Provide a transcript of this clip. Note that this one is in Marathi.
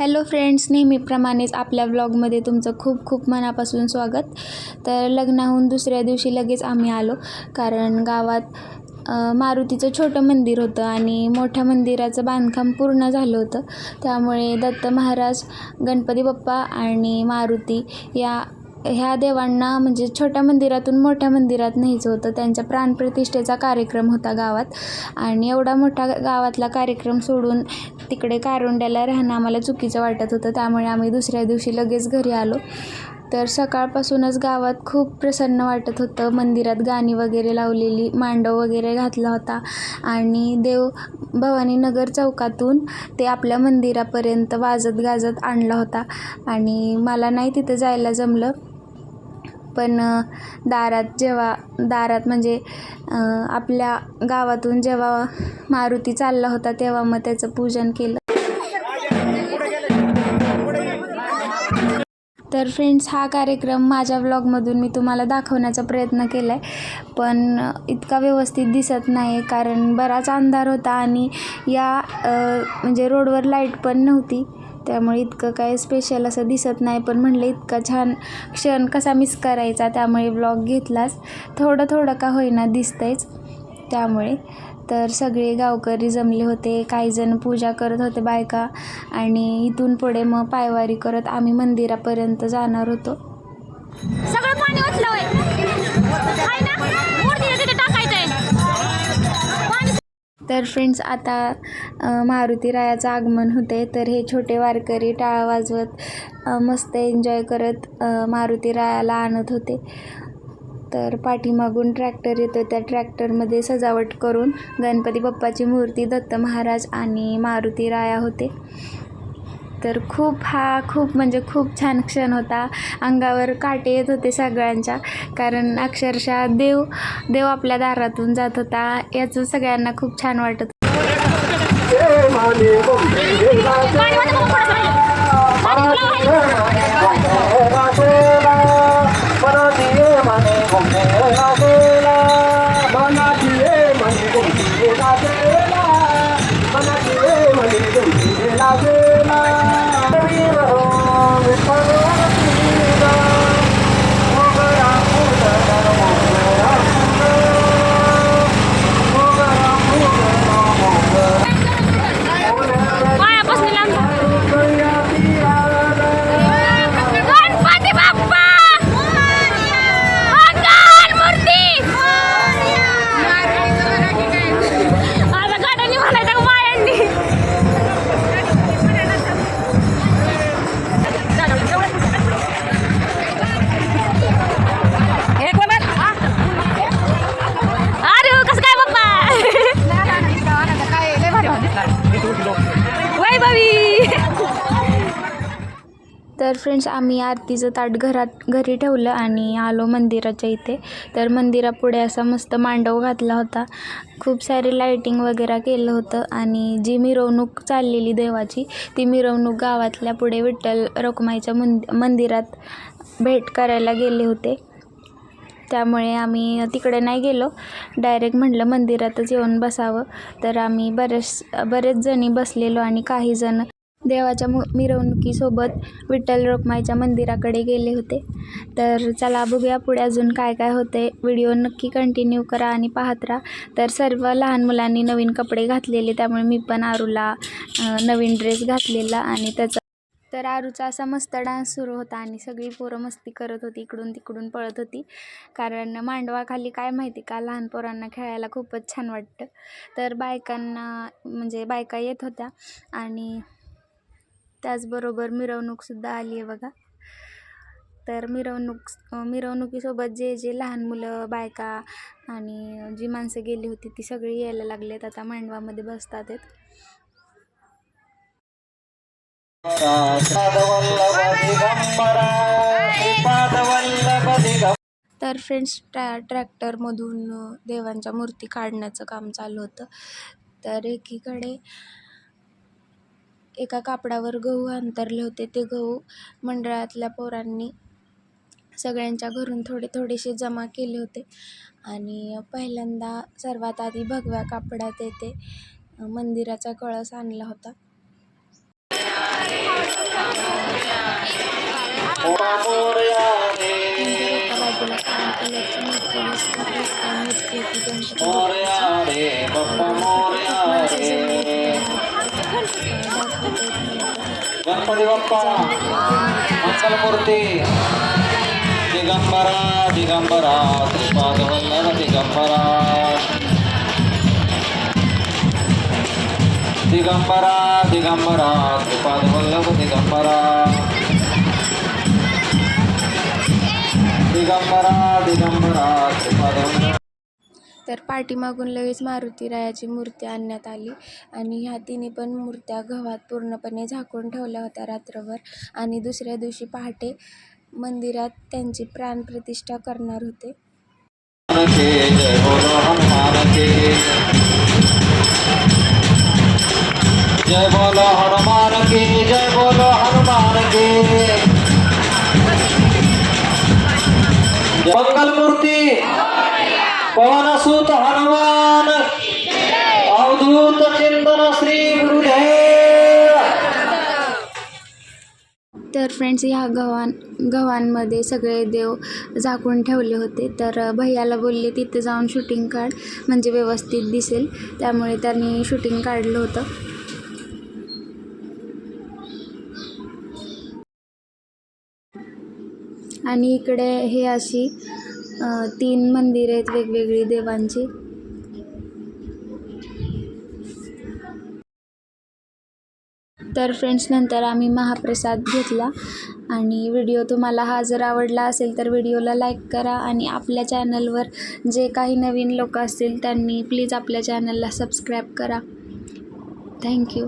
हॅलो फ्रेंड्स नेहमीप्रमाणेच आपल्या ब्लॉगमध्ये तुमचं खूप खूप मनापासून स्वागत. तर लग्नाहून दुसऱ्या दिवशी लगेच आम्ही आलो कारण गावात मारुतीचं छोटं मंदिर होतं आणि मोठ्या मंदिराचं बांधकाम पूर्ण झालं होतं. त्यामुळे दत्त महाराज गणपती बाप्पा आणि मारुती या ह्या देवांना म्हणजे छोट्या मंदिरातून मोठ्या मंदिरात न्यायचं होतं. त्यांच्या प्राणप्रतिष्ठेचा कार्यक्रम होता गावात आणि एवढा मोठा गावातला कार्यक्रम सोडून तिकडे कारुंड्याला राहणं आम्हाला चुकीचं वाटत होतं. त्यामुळे आम्ही दुसऱ्या दिवशी लगेच घरी आलो. तर सकाळपासूनच गावात खूप प्रसन्न वाटत होतं. मंदिरात गाणी वगैरे लावलेली मांडव वगैरे घातला होता. आणि देव भवानीनगर चौकातून ते आपल्या मंदिरापर्यंत वाजत गाजत आणला होता. आणि मला नाही तिथं जायला जमलं. पण दारात जेव्हा दारात म्हणजे आपल्या गावातून जेव्हा मारुती चालला होता तेव्हा मग त्याचं पूजन केलं. तर फ्रेंड्स हा कार्यक्रम माझ्या व्लॉगमधून मी तुम्हाला दाखवण्याचा प्रयत्न केला आहे पण इतका व्यवस्थित दिसत नाही कारण बराच अंधार होता आणि या म्हणजे रोडवर लाइट पण नव्हती. त्यामुळे इतकं काय स्पेशल असं दिसत नाही. पण म्हणलं इतका छान क्षण कसा मिस करायचा त्यामुळे ब्लॉग घेतलाच थोडं थोडं का होईना दिसतंयच. त्यामुळे. तर सगळे गावकरी जमले होते. काही जण पूजा करत होते बायका. आणि इथून पुढे मग पायवारी करत आम्ही मंदिरापर्यंत जाणार होतो. सगळं पाणी तर फ्रेंड्स आता मारुती रायाचं आगमन होते तर हे छोटे वारकरी टाळा वाजवत मस्त एन्जॉय करत मारुती रायाला आणत होते. तर पाठीमागून ट्रॅक्टर येतो त्या ट्रॅक्टरमध्ये सजावट करून गणपती बाप्पाची मूर्ती दत्त महाराज आणि मारुती राया होते. तर खूप हा खूप म्हणजे खूप छान क्षण होता. अंगावर काटे येत होते सगळ्यांच्या. कारण अक्षरशः देव देव आपल्या दारातून जात होता. याचं सगळ्यांना खूप छान वाटत होतं. तर फ्रेंड्स आम्ही आरतीचं ताट घरात घरी ठेवलं आणि आलो मंदिराच्या इथे. तर मंदिरापुढे असा मस्त मांडव घातला होता. खूप सारी लाईटिंग वगैरे केलं होतं आणि जी मिरवणूक चाललेली देवाची ती मिरवणूक गावातल्या पुढे विठ्ठल रखुमाईच्या मुं मंदिरात भेट करायला गेले होते. त्यामुळे आम्ही तिकडे नाही गेलो. डायरेक्ट म्हटलं मंदिरातच येऊन बसावं. तर आम्ही बरेच बरेच जणी बसलेलो आणि काही जण देवाच्या मु मिरवणुकीसोबत विठ्ठल रखुमाईच्या मंदिराकडे गेले होते. तर चला बघूया पुढे अजून काय काय होते व्हिडिओ नक्की कंटिन्यू करा आणि पाहत राहा. तर सर्व लहान मुलांनी नवीन कपडे घातलेले त्यामुळे मी पण आरूला नवीन ड्रेस घातलेला आणि त्याचा तर आरूचा असा मस्त डान्स सुरू होता आणि सगळी पोरं मस्ती करत होती इकडून तिकडून पळत होती. कारण मांडवाखाली काय माहिती का लहान पोरांना खेळायला खूपच छान वाटतं. तर बायकांना म्हणजे बायका येत होत्या आणि त्याचबरोबर मिरवणूकसुद्धा आली आहे बघा. तर मिरवणूक मिरवणुकीसोबत जे जे लहान मुलं बायका आणि जी माणसं गेली होती ती सगळी यायला लागलेत. आता मांडवामध्ये बसतात आहेत. तर फ्रेंड्स ट्रॅ ट्रॅक्टरमधून देवांच्या मूर्ती काढण्याचं काम चालू होतं. तर एकीकडे एका कापडावर गहू अंतरले होते. ते गहू मंडळातल्या पोरांनी सगळ्यांच्या घरून थोडे थोडेसे जमा केले होते. आणि पहिल्यांदा सर्वात आधी भगव्या कापडात येते मंदिराचा कळस आणला होता. గణపతి బప్ప మంగళమూర్తి దిగంబర దిగంబర త్రిపాదవల్లర దిగంబర. దిగంబర దిగంబర త్రిపాదవల్లభ దిగంబర. దిగంబర దిగంబర త్రిపాదవల్లభ तर पाठीमागून लगेच मारुतीरायाची मूर्ती आणण्यात आली. आणि ह्या तिन्ही पण मूर्त्या गव्हात पूर्णपणे झाकून ठेवल्या होत्या रात्रभर. आणि दुसऱ्या दिवशी पहाटे मंदिरात त्यांची प्राणप्रतिष्ठा करणार होते. पवन सुत हनुमान अवधूत चिंतन श्री गुरुदेव। तर फ्रेंड्स ह्या गव्हाण गव्हांमध्ये सगळे देव झाकून ठेवले होते. तर भैयाला बोलले तिथे जाऊन शूटिंग काढ. म्हणजे व्यवस्थित दिसेल. त्यामुळे त्यांनी शूटिंग काढलं होतं. आणि इकडे हे अशी तीन मंदिरं आहेत वेगवेगळी देवांची. तर फ्रेंड्स नंतर आम्ही महाप्रसाद घेतला आणि व्हिडिओ तुम्हाला हा जर आवडला असेल तर व्हिडिओला लाईक करा आणि आपल्या चॅनलवर जे काही नवीन लोक असतील त्यांनी प्लीज आपल्या चॅनलला सबस्क्राईब करा. थँक्यू.